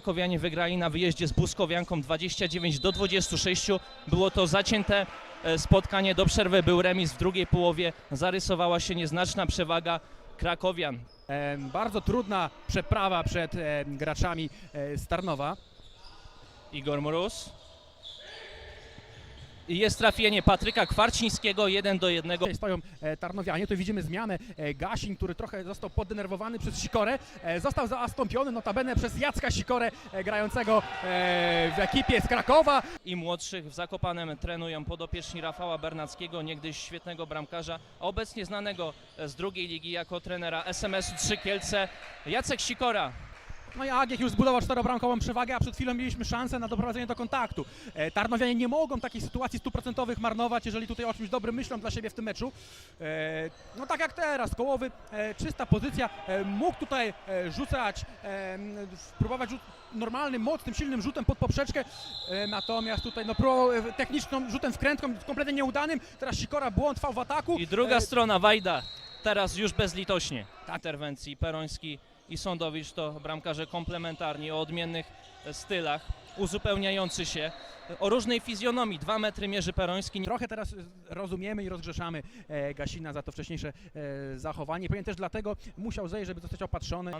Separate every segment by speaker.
Speaker 1: Krakowianie wygrali na wyjeździe z Buskowianką 29 do 26. Było to zacięte e, spotkanie. Do przerwy był remis w drugiej połowie. Zarysowała się nieznaczna przewaga Krakowian.
Speaker 2: E, bardzo trudna przeprawa przed e, graczami e, z Tarnowa.
Speaker 1: Igor Mróz. Jest trafienie Patryka Kwarcińskiego 1 do 1.
Speaker 2: Tutaj stoją e, Tarnowianie, tu widzimy zmianę. E, Gasin, który trochę został poddenerwowany przez Sikorę, e, został zastąpiony notabene przez Jacka Sikorę, grającego w ekipie z Krakowa.
Speaker 1: i młodszych w Zakopanem trenują podopieczni Rafała Bernackiego, niegdyś świetnego bramkarza, a obecnie znanego z drugiej ligi jako trenera SMS-u Trzy Kielce, Jacek Sikora.
Speaker 2: No i Agiek już zbudował czterobramkową przewagę, a przed chwilą mieliśmy szansę na doprowadzenie do kontaktu. E, Tarnowianie nie mogą takich sytuacji stuprocentowych marnować, jeżeli tutaj o czymś dobrym myślą dla siebie w tym meczu. E, no tak jak teraz, kołowy, e, czysta pozycja, e, mógł tutaj e, rzucać, e, próbować rzut normalnym, mocnym, silnym rzutem pod poprzeczkę, e, natomiast tutaj no pro, e, techniczną rzutem wkrętką kompletnie nieudanym. Teraz Sikora błąd fał w ataku.
Speaker 1: I druga
Speaker 2: E,
Speaker 1: strona, Wajda, teraz już bezlitośnie. Interwencji Peroński i Sądowicz to bramkarze komplementarni, o odmiennych stylach, uzupełniający się, o różnej fizjonomii. Dwa metry mierzy Peroński.
Speaker 2: Trochę teraz rozumiemy i rozgrzeszamy e, Gasina za to wcześniejsze e, zachowanie. Pewnie też dlatego musiał zejść, żeby zostać opatrzony.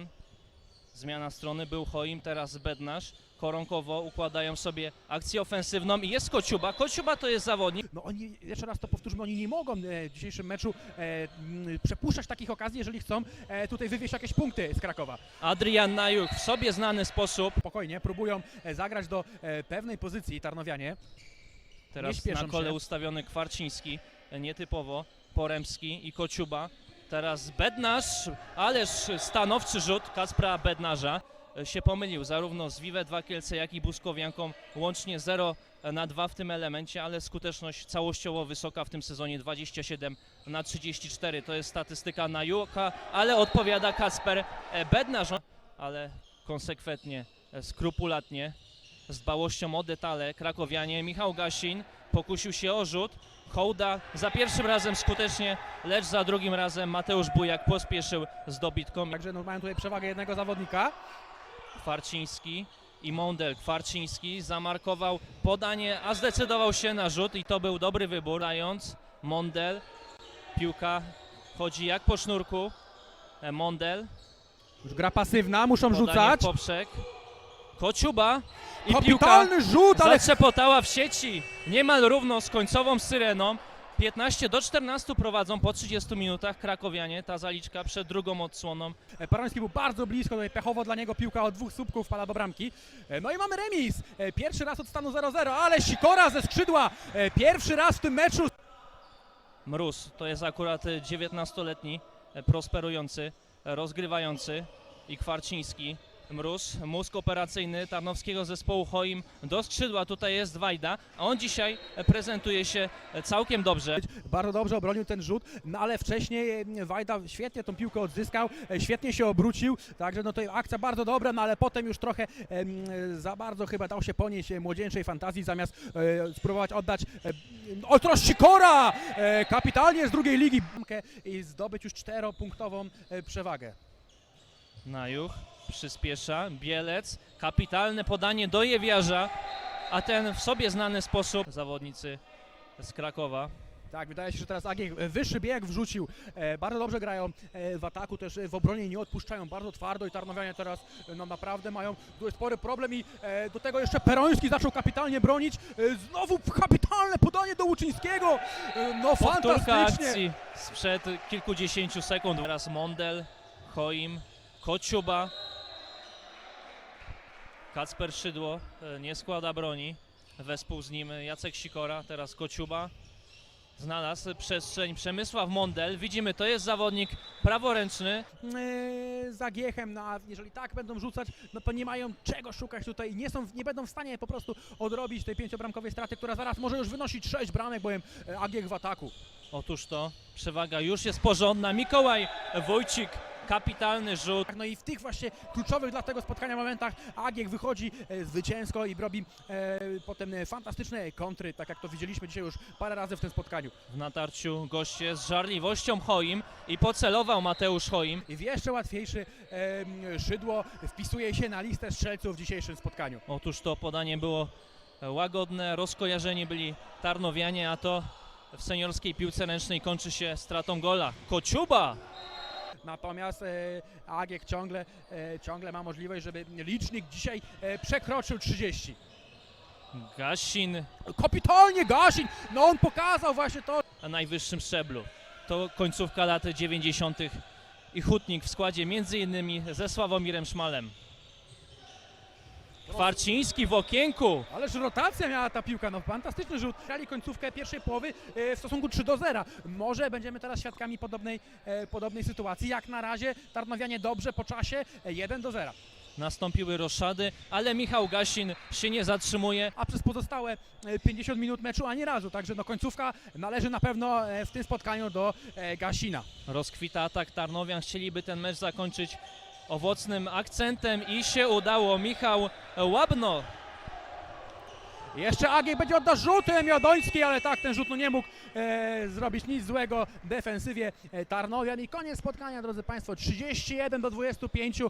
Speaker 1: Zmiana strony, był Choim, teraz Bednarz. Koronkowo układają sobie akcję ofensywną i jest Kociuba. Kociuba to jest zawodnik,
Speaker 2: No oni, jeszcze raz to powtórzmy, oni nie mogą e, w dzisiejszym meczu e, m, przepuszczać takich okazji, jeżeli chcą e, tutaj wywieźć jakieś punkty z Krakowa.
Speaker 1: Adrian Najuk w sobie znany sposób.
Speaker 2: Spokojnie, próbują e, zagrać do e, pewnej pozycji Tarnowianie. Nie
Speaker 1: Teraz
Speaker 2: śpieszą
Speaker 1: na kole
Speaker 2: się.
Speaker 1: ustawiony Kwarciński, e, nietypowo, Poremski i Kociuba. Teraz Bednarz, ależ stanowczy rzut Kacpra Bednarza. E, Się pomylił zarówno z Vive 2 Kielce, jak i Buskowianką. Łącznie 0 na 2 w tym elemencie, ale skuteczność całościowo wysoka w tym sezonie 27 na 34. To jest statystyka na Juka, ale odpowiada Kacper e, Bednarz. Ale konsekwentnie, e, skrupulatnie z dbałością o detale krakowianie. Michał Gasin pokusił się o rzut. Hołda za pierwszym razem skutecznie, lecz za drugim razem Mateusz Bujak pospieszył z dobitką.
Speaker 2: Także no, mają tutaj przewagę jednego zawodnika.
Speaker 1: Kwarciński i Mondel. Kwarciński zamarkował podanie, a zdecydował się na rzut i to był dobry wybór. Dając Mondel, piłka chodzi jak po sznurku. E, Mondel,
Speaker 2: Już gra pasywna, muszą
Speaker 1: podanie
Speaker 2: rzucać.
Speaker 1: poprzek. Kociuba i piłka
Speaker 2: Kapitalny rzut, ale
Speaker 1: Zatrzepotała w sieci niemal równo z końcową syreną. 15 do 14 prowadzą po 30 minutach krakowianie. Ta zaliczka przed drugą odsłoną.
Speaker 2: E, Parański był bardzo blisko, tutaj pechowo dla niego piłka od dwóch słupków wpada do bramki. E, No i mamy remis. E, Pierwszy raz od stanu 0-0, ale Sikora ze skrzydła. E, Pierwszy raz w tym meczu.
Speaker 1: Mróz to jest akurat e, 19-letni, e, prosperujący, e, rozgrywający i Kwarciński. Mróz, mózg operacyjny Tarnowskiego zespołu Choim do skrzydła. Tutaj jest Wajda, a on dzisiaj prezentuje się całkiem dobrze.
Speaker 2: Bardzo dobrze obronił ten rzut, no ale wcześniej e, Wajda świetnie tą piłkę odzyskał, e, świetnie się obrócił, także no to akcja bardzo dobra, no ale potem już trochę em, za bardzo chyba dał się ponieść e, młodzieńczej fantazji, zamiast e, spróbować oddać e, o teraz Sikora! E, kapitalnie z drugiej ligi i zdobyć już czteropunktową e, przewagę.
Speaker 1: Najuch przyspiesza, Bielec, kapitalne podanie do Jewiarza, a ten w sobie znany sposób zawodnicy z Krakowa.
Speaker 2: Tak, wydaje się, że teraz Agiek e, wyższy bieg wrzucił. E, bardzo dobrze grają e, w ataku, też w obronie nie odpuszczają bardzo twardo i Tarnowianie teraz no, naprawdę mają spory problem i do tego jeszcze Peroński zaczął kapitalnie bronić. Znowu kapitalne podanie do Łuczyńskiego. No
Speaker 1: Powtórka
Speaker 2: fantastycznie.
Speaker 1: akcji sprzed kilkudziesięciu sekund. Teraz Mondel, Choim, Kociuba, Kacper Szydło e, nie składa broni. Wespół z nim Jacek Sikora, teraz Kociuba. Znalazł przestrzeń Przemysław Mondel. Widzimy, to jest zawodnik praworęczny.
Speaker 2: E, za Giechem, no a jeżeli tak będą rzucać, no to nie mają czego szukać tutaj, nie, są, nie będą w stanie po prostu odrobić tej pięciobramkowej straty, która zaraz może już wynosić sześć bramek, bowiem e, Agiek w ataku.
Speaker 1: Otóż to, przewaga już jest porządna. Mikołaj Wójcik, kapitalny rzut.
Speaker 2: No i w tych właśnie kluczowych dla tego spotkania momentach Agiek wychodzi e, zwycięsko i robi e, potem e, fantastyczne kontry, tak jak to widzieliśmy dzisiaj już parę razy w tym spotkaniu.
Speaker 1: W natarciu goście z żarliwością Choim i pocelował Mateusz Choim.
Speaker 2: I w jeszcze łatwiejszy e, szydło wpisuje się na listę strzelców w dzisiejszym spotkaniu.
Speaker 1: Otóż to podanie było łagodne, rozkojarzeni byli Tarnowianie, a to w seniorskiej piłce ręcznej kończy się stratą gola. Kociuba!
Speaker 2: Natomiast e, Agiek ciągle, e, ciągle ma możliwość, żeby licznik dzisiaj e, przekroczył 30.
Speaker 1: Gasin
Speaker 2: Kapitalnie Gasin! No on pokazał właśnie to,
Speaker 1: na najwyższym szczeblu. To końcówka lat 90. i Hutnik w składzie między innymi ze Sławomirem Szmalem. Kwarciński w okienku.
Speaker 2: Ależ rotacja miała ta piłka, no fantastyczny rzut. Grali końcówkę pierwszej połowy e, w stosunku 3 do 0. Może będziemy teraz świadkami podobnej, e, podobnej sytuacji. Jak na razie Tarnowianie dobrze po czasie e, 1 do 0.
Speaker 1: Nastąpiły roszady, ale Michał Gasin się nie zatrzymuje.
Speaker 2: A przez pozostałe e, 50 minut meczu ani razu. Także no końcówka należy na pewno e, w tym spotkaniu do e, Gasina.
Speaker 1: Rozkwita atak Tarnowian. Chcieliby ten mecz zakończyć owocnym akcentem i się udało. Michał Łabno
Speaker 2: Jeszcze Agiej będzie oddał rzutem Jodoński, ale tak ten rzut no nie mógł e, zrobić nic złego defensywie e, Tarnowian. I koniec spotkania, drodzy Państwo, 31 do 25.